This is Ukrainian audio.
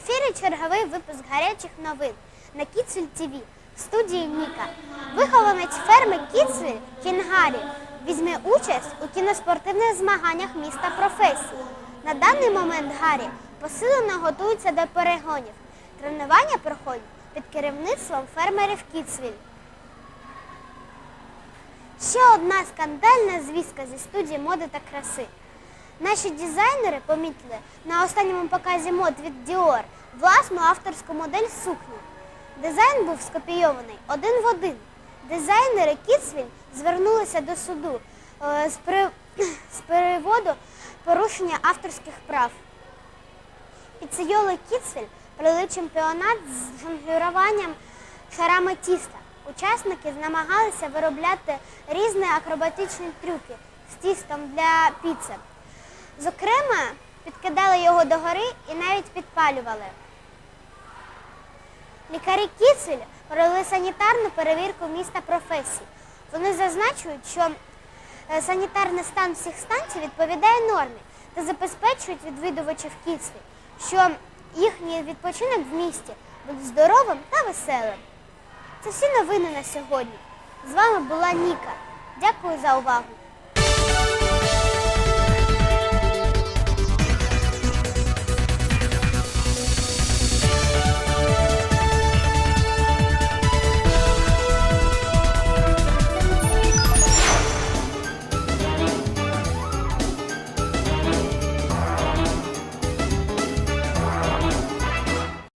черговий випуск гарячих новин на Кіцвіль ТВ в студії Ніка. Вихованець ферми Кіцвіль Кінгарі візьме участь у кіноспортивних змаганнях міста професії. На даний момент Гаррі посилено готується до перегонів. Тренування проходять під керівництвом фермерів Кіцвіль. Ще одна скандальна звістка зі студії моди та краси. Наші дизайнери помітили на останньому показі мод від Dior власну авторську модель сукні. Дизайн був скопійований один в один. Дизайнери Кіцвіль звернулися до суду е, з, при... з приводу порушення авторських прав. Піцейоли Кіцвіль провели чемпіонат з жонглюванням шарами тіста. Учасники намагалися виробляти різні акробатичні трюки з тістом для піци. Зокрема, підкидали його догори і навіть підпалювали. Лікарі Кіцвіль провели санітарну перевірку міста професій. Вони зазначують, що е, санітарний стан всіх станцій відповідає нормі та забезпечують відвідувачів Кіцвіль, що їхній відпочинок в місті буде здоровим та веселим. Це всі новини на сьогодні. З вами була Ніка. Дякую за увагу.